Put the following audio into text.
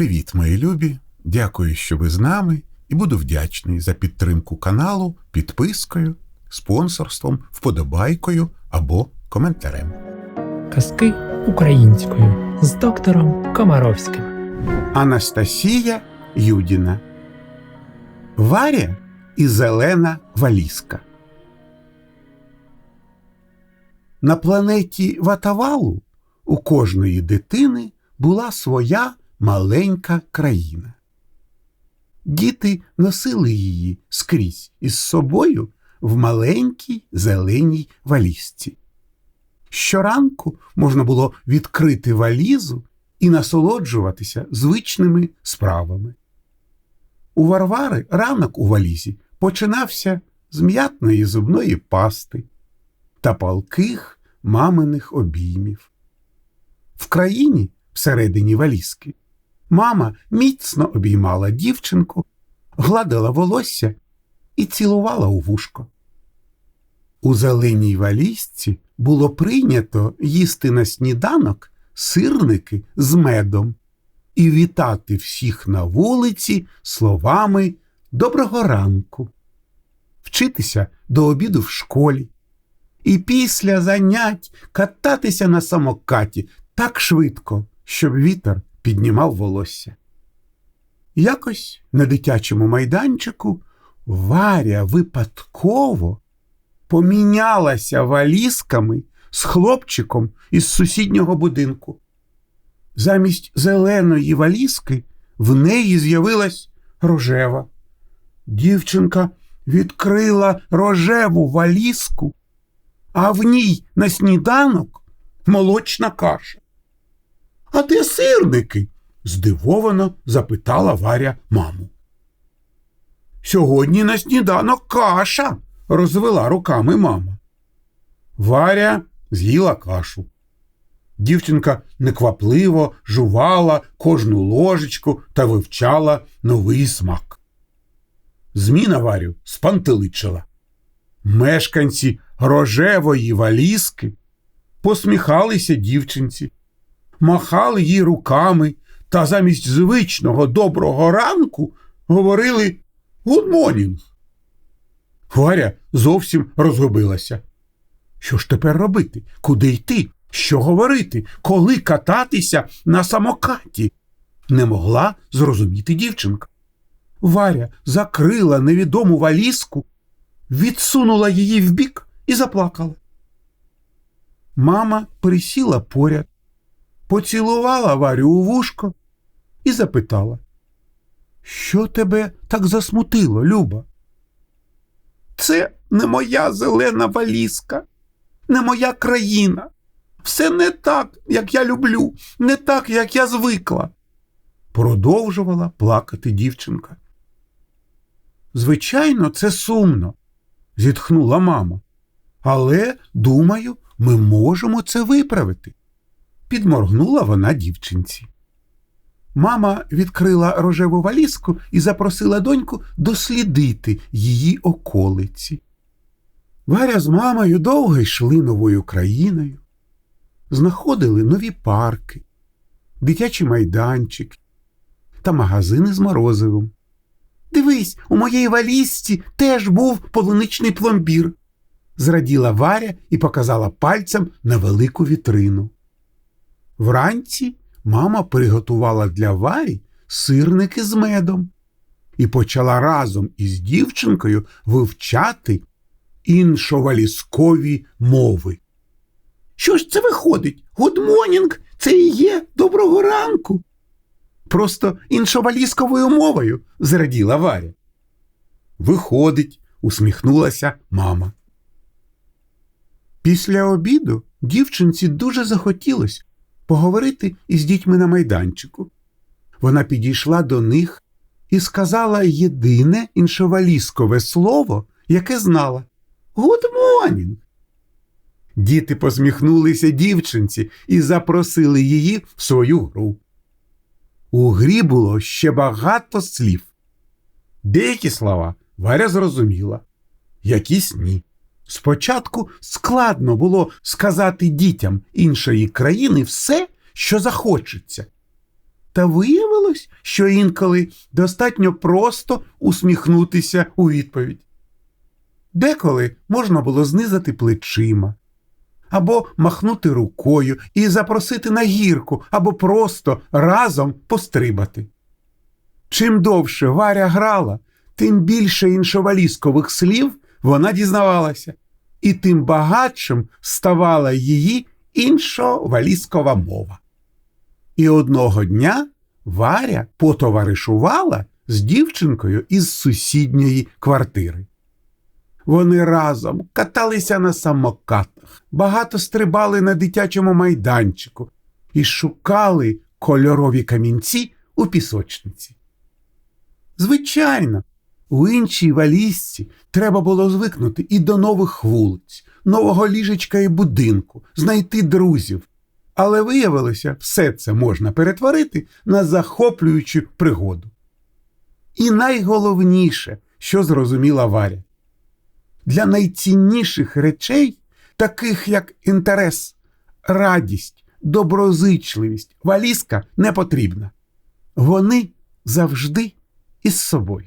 Привіт, мої любі! Дякую, що ви з нами, і буду вдячний за підтримку каналу підпискою, спонсорством, вподобайкою або коментарем. Казки українською з доктором Комаровським. Анастасія Юдіна. Варя і зелена валізка. На планеті Ватавалу у кожної дитини була своя маленька країна. Діти носили її скрізь із собою в маленькій зеленій валізці. Щоранку можна було відкрити валізу і насолоджуватися звичними справами. У Варвари ранок у валізі починався з м'ятної зубної пасти та палких маминих обіймів. В країні всередині валізки мама міцно обіймала дівчинку, гладила волосся і цілувала у вушко. У зеленій валізці було прийнято їсти на сніданок сирники з медом і вітати всіх на вулиці словами Доброго ранку, вчитися до обіду в школі, і після занять кататися на самокаті так швидко, щоб вітер піднімав волосся. Якось на дитячому майданчику Варя випадково помінялася валізками з хлопчиком із сусіднього будинку. Замість зеленої валізки в неї з'явилась рожева. Дівчинка відкрила рожеву валізку, а в ній на сніданок молочна каша. А де сирники? здивовано запитала Варя маму. Сьогодні на сніданок каша, розвела руками мама. Варя з'їла кашу. Дівчинка неквапливо жувала кожну ложечку та вивчала новий смак. Зміна Варю спантеличила. Мешканці рожевої валізки посміхалися дівчинці, махали їй руками та замість звичного доброго ранку говорили «Гудмонінг». Варя зовсім розгубилася. Що ж тепер робити? Куди йти? Що говорити? Коли кататися на самокаті? Не могла зрозуміти дівчинка. Варя закрила невідому валізку, відсунула її вбік і заплакала. Мама присіла поряд, поцілувала Варю у вушко і запитала, що тебе так засмутило, Люба? Це не моя зелена валізка, не моя країна. Все не так, як я люблю, не так, як я звикла. Продовжувала плакати дівчинка. Звичайно, це сумно, зітхнула мама. Але, думаю, ми можемо це виправити. Підморгнула вона дівчинці. Мама відкрила рожеву валізку і запросила доньку дослідити її околиці. Варя з мамою довго йшли новою країною, знаходили нові парки, дитячі майданчики та магазини з морозивом. Дивись, у моїй валізці теж був полуничний пломбір, зраділа Варя і показала пальцем на велику вітрину. Вранці мама приготувала для Варі сирники з медом і почала разом із дівчинкою вивчати іншовалізкові мови. Що ж це виходить? Гудмонінг це і є доброго ранку. Просто іншовалізковою мовою, зраділа Варя. Виходить, усміхнулася мама. Після обіду дівчинці дуже захотілось поговорити із дітьми на майданчику. Вона підійшла до них і сказала єдине іншовалізкове слово, яке знала Good morning. Діти посміхнулися дівчинці і запросили її в свою гру. У грі було ще багато слів. Деякі слова Варя зрозуміла, якісь ні. Спочатку складно було сказати дітям іншої країни все, що захочеться. Та виявилось, що інколи достатньо просто усміхнутися у відповідь. Деколи можна було знизати плечима, або махнути рукою і запросити на гірку, або просто разом пострибати. Чим довше Варя грала, тим більше іншоваліскових слів вона дізнавалася, і тим багатшим ставала її іншоваліскова мова. І одного дня Варя потоваришувала з дівчинкою із сусідньої квартири. Вони разом каталися на самокатах, багато стрибали на дитячому майданчику і шукали кольорові камінці у пісочниці. Звичайно, у іншій валізці треба було звикнути і до нових вулиць, нового ліжечка і будинку, знайти друзів. Але виявилося, все це можна перетворити на захоплюючу пригоду. І найголовніше, що зрозуміла Варя, для найцінніших речей, таких як інтерес, радість, доброзичливість, валізка не потрібна. Вони завжди із собою.